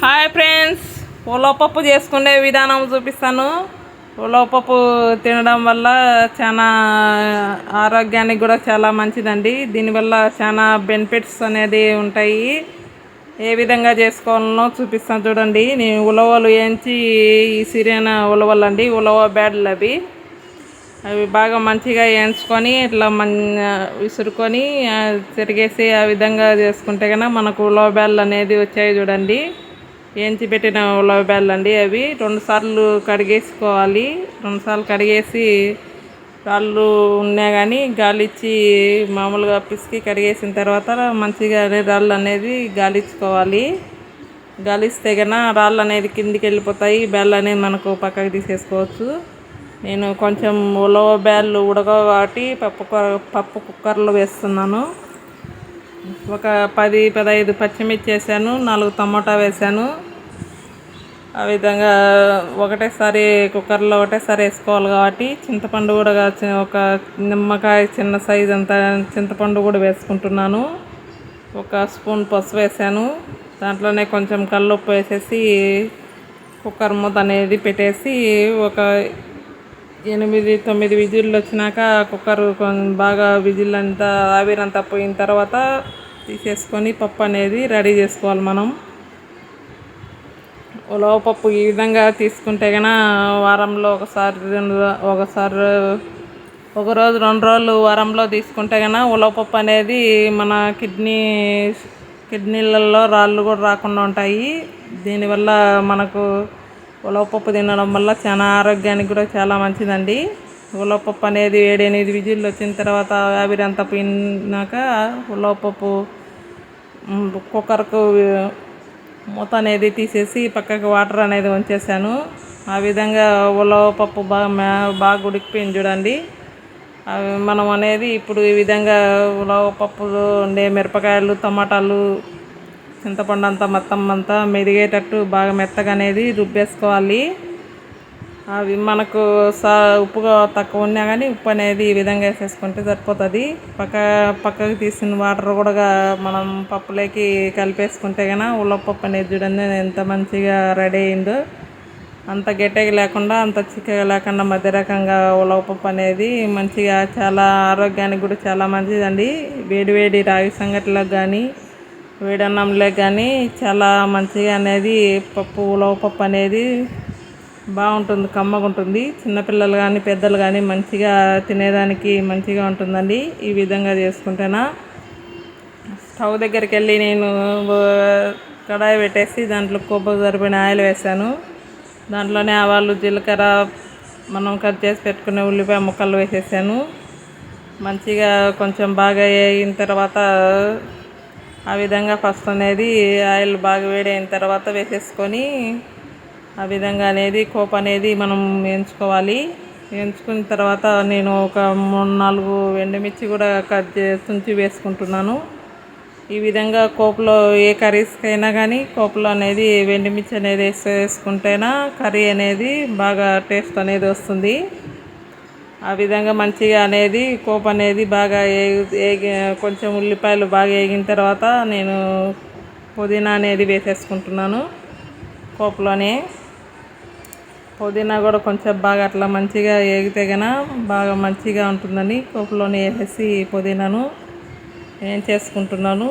Hi friends ఉలవపప్పు చేసుకునే విధానం చూపిస్తాను. ఉలవపప్పు తినడం వల్ల చాలా ఆరోగ్యానికి కూడా చాలా మంచిదండి. దీనివల్ల చాలా బెనిఫిట్స్ అనేది ఉంటాయి. ఏ విధంగా చేసుకోవాలనో చూపిస్తాను చూడండి. నేను ఉలవలు వేయించి ఈ సిరియాన ఉలవలు అండి ఉలవ బ్యాడ్లు అవి. అవి బాగా మంచిగా వేయించుకొని ఇట్లా మన్ విసురుకొని తిరిగేసి ఆ విధంగా చేసుకుంటే కనుక మనకు ఉలవ బ్యాడ్లు అనేది వచ్చాయి చూడండి. ఏంచి పెట్టిన ఉలవ బ్యాళ్ళు అండి అవి. రెండు సార్లు కడిగేసుకోవాలి. రెండు సార్లు కడిగేసి రాళ్ళు ఉన్నా కానీ గాలిచ్చి మామూలుగా పిసికి కడిగేసిన తర్వాత మంచిగా అనే రాళ్ళు అనేది గాలిచ్చుకోవాలి. గాలిస్తే కన్నా రాళ్ళు అనేది కిందికి వెళ్ళిపోతాయి. బ్యాళ్ళు అనేది మనకు పక్కకి తీసేసుకోవచ్చు. నేను కొంచెం ఉలవ బ్యాళ్ళు ఉడకబట్టి పప్పు కుక్క- పప్పు కుక్కర్లో వేస్తున్నాను. ఒక పది పదహైదు పచ్చిమిర్చి వేసాను నాలుగు టమోటా వేసాను. ఆ విధంగా ఒకటేసారి కుక్కర్లో ఒకటేసారి వేసుకోవాలి కాబట్టి చింతపండు కూడా ఒక నిమ్మకాయ చిన్న సైజ్ అంత చింతపండు కూడా వేసుకుంటున్నాను. ఒక స్పూన్ పసుపు వేసాను. దాంట్లోనే కొంచెం కల్లుప్పు వేసేసి కుక్కర్ మూత అనేది పెట్టేసి ఒక ఎనిమిది తొమ్మిది విజిల్లు వచ్చినాక కుక్కర్ బాగా విజిల్ అంతా ఆవిరంతా పోయిన తర్వాత తీసేసుకొని పప్పు అనేది రెడీ చేసుకోవాలి మనం. ఉలవపప్పు ఈ విధంగా తీసుకుంటే కనుక వారంలో ఒకసారి రెండు ఒకసారి ఒక రోజు రెండు రోజులు వారంలో తీసుకుంటే కనుక ఉలవపప్పు అనేది మన కిడ్నీ కిడ్నీలలో రాళ్ళు కూడా రాకుండా ఉంటాయి. దీనివల్ల మనకు ఉలవపప్పు తినడం వల్ల చాలా ఆరోగ్యానికి కూడా చాలా మంచిదండి. ఉలవపప్పు అనేది ఏడు ఎనిమిది విజిల్లు వచ్చిన తర్వాత ఆవిరంతా పోయినాక ఉలవపప్పు కుక్కర్కు మూత అనేది తీసేసి పక్కకు వాటర్ అనేది ఉంచేసాను ఆ విధంగా ఉలవపప్పు బాగా బాగా ఉడికిపోయింది చూడండి. అవి మనం అనేది ఇప్పుడు ఈ విధంగా ఉలవపప్పులో ఉండే మిరపకాయలు టమాటాలు చింతపండు అంతా మొత్తం అంతా మెదిగేటట్టు బాగా మెత్తగా అనేది రుబ్బేసుకోవాలి. అవి మనకు సా ఉప్పు తక్కువ ఉన్నా కానీ ఉప్పు అనేది ఈ విధంగా వేసేసుకుంటే సరిపోతుంది. పక్క పక్కకు తీసిన వాటర్ కూడా మనం పప్పులోకి కలిపేసుకుంటే కనుక ఉల్లపప్పు అనేది చూడండి ఎంత మంచిగా రెడీ అయిందో. అంత గట్టిగా లేకుండా అంత చిక్కగా లేకుండా మధ్య రకంగా ఉలవపప్పు అనేది మంచిగా చాలా ఆరోగ్యానికి కూడా చాలా మంచిదండి. వేడి వేడి రాగి సంగటిలకు కానీ వేడన్నంలో కానీ చాలా మంచిగా అనేది పప్పు ఉలవపప్పు అనేది బాగుంటుంది కమ్మగా ఉంటుంది. చిన్నపిల్లలు కానీ పెద్దలు కానీ మంచిగా తినేదానికి మంచిగా ఉంటుందండి. ఈ విధంగా చేసుకుంటేనా. స్టవ్ దగ్గరికి వెళ్ళి నేను కడాయి పెట్టేసి దాంట్లో కొబ్బరి సరిపోయిన ఆయిల్ వేసాను దాంట్లోనే ఆవాలు జీలకర్ర మనం కట్ చేసి పెట్టుకునే ఉల్లిపాయ ముక్కలు వేసేసాను. మంచిగా కొంచెం బాగా వేగిన తర్వాత ఆ విధంగా ఫస్ట్ అనేది ఆయిల్ బాగా వేడి అయిన తర్వాత వేసేసుకొని ఆ విధంగా అనేది కోప అనేది మనం వేయించుకోవాలి. వేయించుకున్న తర్వాత నేను ఒక మూడు నాలుగు ఎండుమిర్చి కూడా కట్ చేసి తుంచి వేసుకుంటున్నాను. ఈ విధంగా కోపులో ఏ కర్రీస్కైనా కానీ కోపులో అనేది వెండిమిర్చి అనేది వేసి వేసుకుంటేనా కర్రీ అనేది బాగా టేస్ట్ అనేది వస్తుంది. ఆ విధంగా మంచిగా అనేది కోపం అనేది బాగా ఏగి కొంచెం ఉల్లిపాయలు బాగా వేగిన తర్వాత నేను పుదీనా అనేది వేసేసుకుంటున్నాను కోపలోనే. పుదీనా కూడా కొంచెం బాగా అట్లా మంచిగా ఏగితే గన బాగా మంచిగా ఉంటుందని కోపలోనే వేసేసి పుదీనాను ఏం చేసుకుంటున్నాను.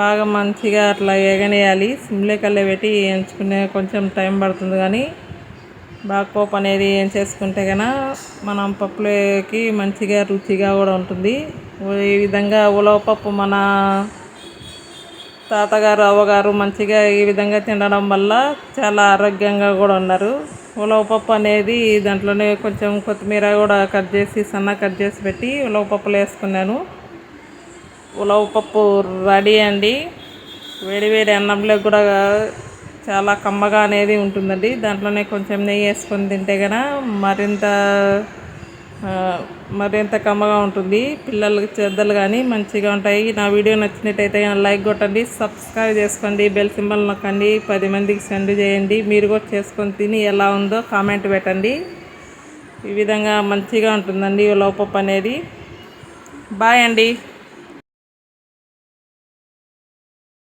బాగా మంచిగా అట్లా ఏగనేయాలి. సిమ్లే కల్లే పెట్టి వేయించుకునే కొంచెం టైం పడుతుంది కానీ బాగా అనేది ఏం చేసుకుంటే కనుక మనం పప్పులోకి మంచిగా రుచిగా కూడా ఉంటుంది. ఈ విధంగా ఉలవపప్పు మన తాతగారు అవ్వగారు మంచిగా ఈ విధంగా తినడం వల్ల చాలా ఆరోగ్యంగా కూడా ఉన్నారు. ఉలవపప్పు అనేది దాంట్లోనే కొంచెం కొత్తిమీర కూడా కట్ చేసి సన్న కట్ చేసి పెట్టి ఉలవపప్పులు వేసుకున్నాను. ఉలవపప్పు రెడీ అండి. వేడి వేడి అన్నంలో కూడా చాలా కమ్మగా అనేది ఉంటుందండి. దాంట్లోనే కొంచెం నెయ్యి వేసుకొని తింటే కనుక మరింత మరింత కమ్మగా ఉంటుంది. పిల్లలకి చెద్దలు కానీ మంచిగా ఉంటాయి. నా వీడియో నచ్చినట్టయితే లైక్ కొట్టండి సబ్స్క్రైబ్ చేసుకోండి బెల్ సింబల్ నొక్కండి పది మందికి సెండ్ చేయండి. మీరు కూడా చేసుకొని తిని ఎలా ఉందో కామెంట్ పెట్టండి. ఈ విధంగా మంచిగా ఉంటుందండి లోపప్ అనేది. బాయ్ అండి.